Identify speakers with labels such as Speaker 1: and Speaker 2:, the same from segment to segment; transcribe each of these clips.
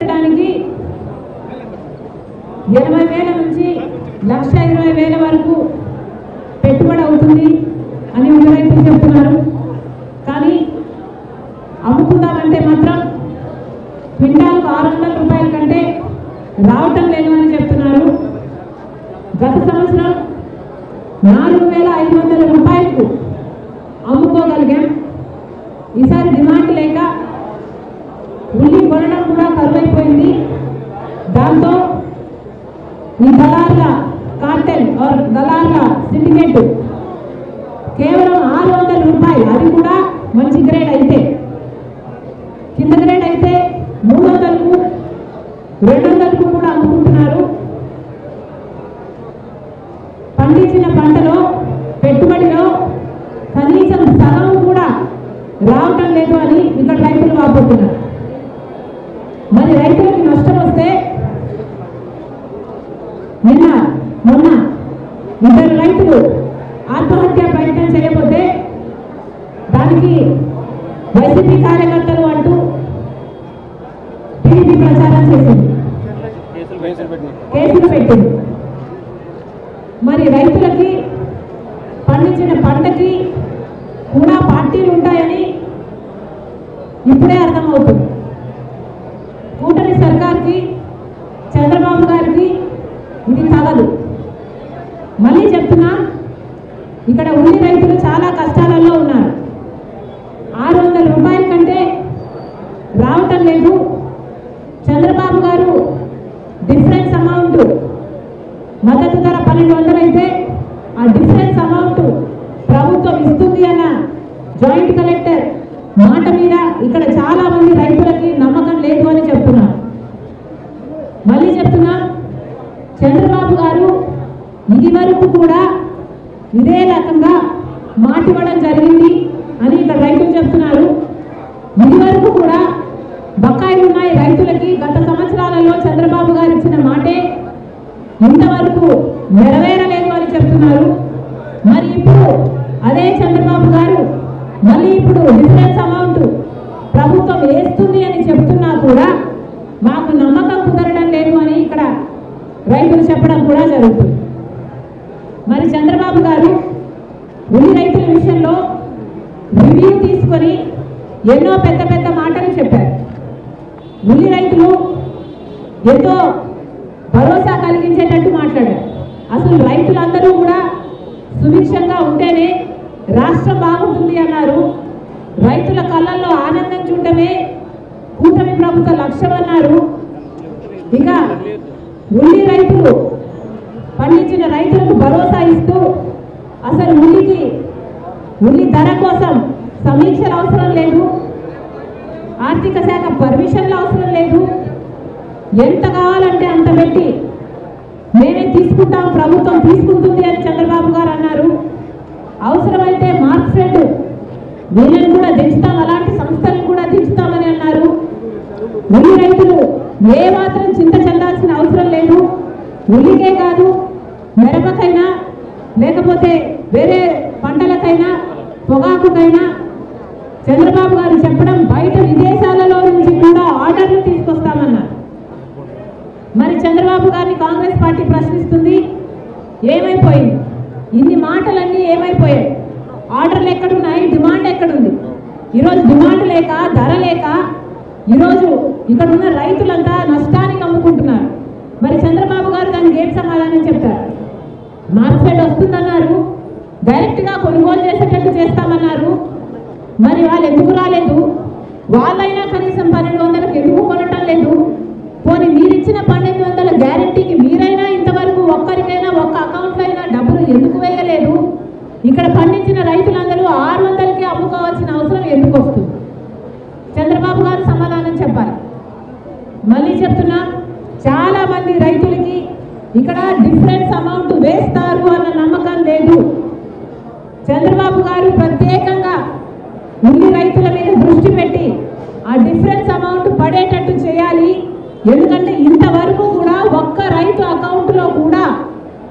Speaker 1: పెట్టడానికి ఇరవై వేల నుంచి లక్ష ఇరవై వేల వరకు పెట్టుబడి అవుతుంది అని ఉన్న రైతులు చెప్తున్నారు. కానీ అమ్ముకుందామంటే మాత్రం క్వింటాల్కు ఆరు వందల రూపాయల కంటే రావటం లేదు అని చెప్తున్నారు. గత సంవత్సరం నాలుగు వేల ఐదు వందల రూపాయలకు అమ్ముకోగలిగాం. ఈసారి డిమాండ్ లేక ఉల్లి కొనడం కూడా కరువైపోయింది. దాంతో ఈ దళార్ల కార్టెల్ ఆర్ దళార్ల సిండికేట్ కేవలం ఆరు వందల రూపాయలు. అది కూడా మంచి గ్రేడ్ అయితే. కింద గ్రేడ్ అయితే మూడు వందలకు రెండు వందలకు కూడా అమ్ముకుంటున్నారు పండించిన పంటలో పెట్టుబడిలో కనీసం సగం కూడా రావటం లేదు అని ఇక్కడ రైతులు వాపోతున్నారు. మరి రైతులకు నష్టం వస్తే నిన్న మొన్న ఇద్దరు రైతులు ఆత్మహత్య ప్రయత్నం చేయకపోతే దానికి వైసీపీ కార్యకర్తలు అంటూ టీడీపీ ప్రచారం చేసింది. కేసులు పెట్టింది. మరి రైతులకి పండించిన పంటకి కూడా పార్టీలు ఉంటాయని ఇప్పుడే అర్థమవుతుంది. కూటమి సర్కార్కి చంద్రబాబు గారికి ఇది తగదు. మళ్ళీ చెప్తున్నా ఇక్కడ ఉండి రైతులు చాలా కష్టాలలో ఉన్నారు. ఆరు వందల రూపాయల కంటే రావటం లేదు చంద్రబాబు గారు డిఫరెన్స్ అమౌంట్ మద్దతు ధర పన్నెండు వందలు అయితే ఆ డిఫరెన్స్ అమౌంట్ ప్రభుత్వం ఇస్తుంది అన్న జాయింట్ కలెక్టర్ మాట మీద ఇక్కడ చాలా మంది రైతులకి నమ్మకం లేదు అని చెప్తున్నారు మళ్ళీ చెప్తున్నా చంద్రబాబు గారు ఇది వరకు కూడా ఇదే రకంగా మాట ఇవ్వడం జరిగింది అని ఇక్కడ రైతులు చెప్తున్నారు. ఇది వరకు కూడా నెరవేరలేదు అని చెప్తున్నారు. మరి ఇప్పుడు అదే చంద్రబాబు గారు మళ్ళీ ఇప్పుడు డిఫరెన్స్ అమౌంట్ ప్రభుత్వం వేస్తుంది అని చెప్తున్నా కూడా మాకు నమ్మకం కుదరడం లేదు అని ఇక్కడ రైతులు చెప్పడం కూడా జరుగుతుంది. మరి చంద్రబాబు గారు ఉల్లి రైతుల విషయంలో రివ్యూ తీసుకొని ఎన్నో పెద్ద పెద్ద మాటలు చెప్పారు. ఉల్లి రైతులు ఎంతో భరోసా కలిగించేటట్టు అసలు రైతులందరూ కూడా సుభిక్షంగా ఉంటేనే రాష్ట్రం బాగుంటుంది అన్నారు. రైతుల కళ్ళల్లో ఆనందం చూడటమే కూటమి ప్రభుత్వ లక్ష్యం అన్నారు. ఇక ఉల్లి రైతులు పండించిన రైతులకు భరోసా ఇస్తూ అసలు ఉల్లికి ఉల్లి ధర కోసం సమీక్షలు అవసరం లేదు. ఆర్థిక శాఖ పర్మిషన్లు అవసరం లేదు. ఎంత కావాలంటే అంత పెట్టి మేమే తీసుకుంటాం ప్రభుత్వం తీసుకుంటుంది అని చంద్రబాబు గారు అన్నారు. అవసరమైతే మార్క్స్ఫెడ్ వీళ్ళని కూడా దించుతాం అలాంటి సంస్థలను కూడా దించుతామని అన్నారు. ఉల్లి రైతులు ఏ మాత్రం చింత చెందాల్సిన అవసరం లేదు. ఉల్లికే కాదు మిరపకైనా లేకపోతే వేరే పంటలకైనా పొగాకుకైనా చంద్రబాబు గారు చెప్పడం బయట విదేశాలలో నుంచి కూడా ఆర్డర్లు తీసుకొస్తామన్నారు మరి చంద్రబాబు గారిని కాంగ్రెస్ పార్టీ ప్రశ్నిస్తుంది. ఏమైపోయింది? ఇన్ని మాటలన్నీ ఏమైపోయాయి? ఆర్డర్లు ఎక్కడున్నాయి? డిమాండ్ ఎక్కడుంది? ఈరోజు డిమాండ్ లేక ధర లేక ఈరోజు ఇక్కడ ఉన్న రైతులంతా నష్టానికి అమ్ముకుంటున్నారు. మరి చంద్రబాబు గారు దానికి ఏం సమాధానం చెప్తారు? మార్కెట్ వస్తుందన్నారు. డైరెక్ట్గా కొనుగోలు చేసేటట్టు చేస్తామన్నారు. మరి వాళ్ళు ఎందుకు రాలేదు? వాళ్ళైనా కనీసం మళ్ళీ చెప్తున్నా చాలా మంది రైతులకి ఇక్కడ డిఫరెన్స్ అమౌంట్ వేస్తారు అన్న నమ్మకం లేదు. చంద్రబాబు గారు ప్రత్యేకంగా ఉల్లి రైతుల మీద దృష్టి పెట్టి ఆ డిఫరెన్స్ అమౌంట్ పడేటట్టు చేయాలి. ఎందుకంటే ఇంతవరకు కూడా ఒక్క రైతు అకౌంట్లో కూడా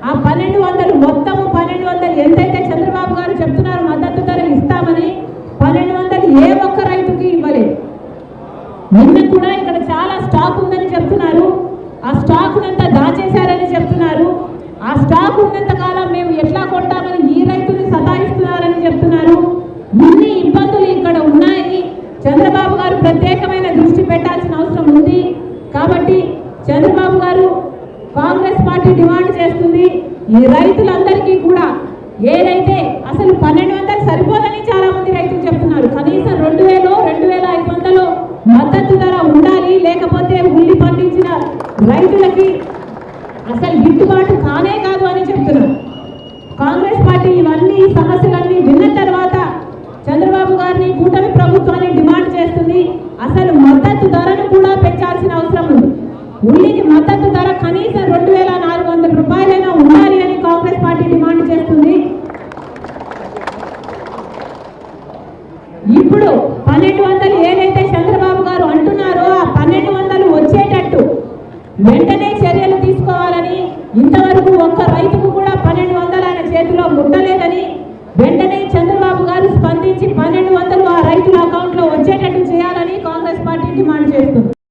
Speaker 1: ఆ పన్నెండు వందలు మొత్తము పన్నెండు వందలు ఎంతైతే చంద్రబాబు గారు చెప్తున్నారు మద్దతు ధర ఇస్తామని పన్నెండు వందలు ఏ ఒక్క రైతుకి ఇవ్వలేదు. నిన్న కూడా చాలా స్టాక్ ఉందని చెప్తున్నారు. ఆ స్టాక్ అంతా దాచేశారని చెప్తున్నారు. ఆ స్టాక్ ఉన్నంత కాలం మేము ఎట్లా కొంటామని ఈ రైతులు సతాయిస్తున్నారని చెప్తున్నారు. ఇన్ని ఇబ్బందులు ఇక్కడ ఉన్నాయని చంద్రబాబు గారు ప్రత్యేకమైన దృష్టి పెట్టాల్సిన అవసరం ఉంది. కాబట్టి చంద్రబాబు గారు కాంగ్రెస్ పార్టీ డిమాండ్ చేస్తుంది. ఈ రైతులందరికీ కూడా ఏదైతే అసలు పన్నెండు వందలు సరిపోదని చాలా మంది రైతులు చెప్తున్నారు కనీసం రెండు వేలు రెండు వేల ఐదు వందలు మద్దతు ధర ఉండాలి లేకపోతే ఉల్లి పండించిన రైతులకి దిద్దుబాటు కానే కాదు అని చెప్తున్నారు. కాంగ్రెస్ పార్టీ ఇవన్నీ సమస్యలన్నీ విన్న తర్వాత చంద్రబాబు గారిని కూటమి ప్రభుత్వాన్ని డిమాండ్ చేస్తుంది. అసలు మద్దతు ధరను కూడా పెంచాల్సిన అవసరం ఉంది. ఉల్లికి మద్దతు ధర కనీసం రెండు వేల నాలుగు వందల రూపాయలైనా ఉండాలి అని కాంగ్రెస్ పార్టీ డిమాండ్ చేస్తుంది. ఇప్పుడు పన్నెండు వందలు ఏదైతే చంద్రబాబు గారు అంటున్నారో ఆ పన్నెండు వందలు వచ్చేటట్టు వెంటనే ఇంతవరకు ఒక్క రైతుకు కూడా పన్నెండు వందలు ఆయన చేతిలో ముట్టలేదని వెంటనే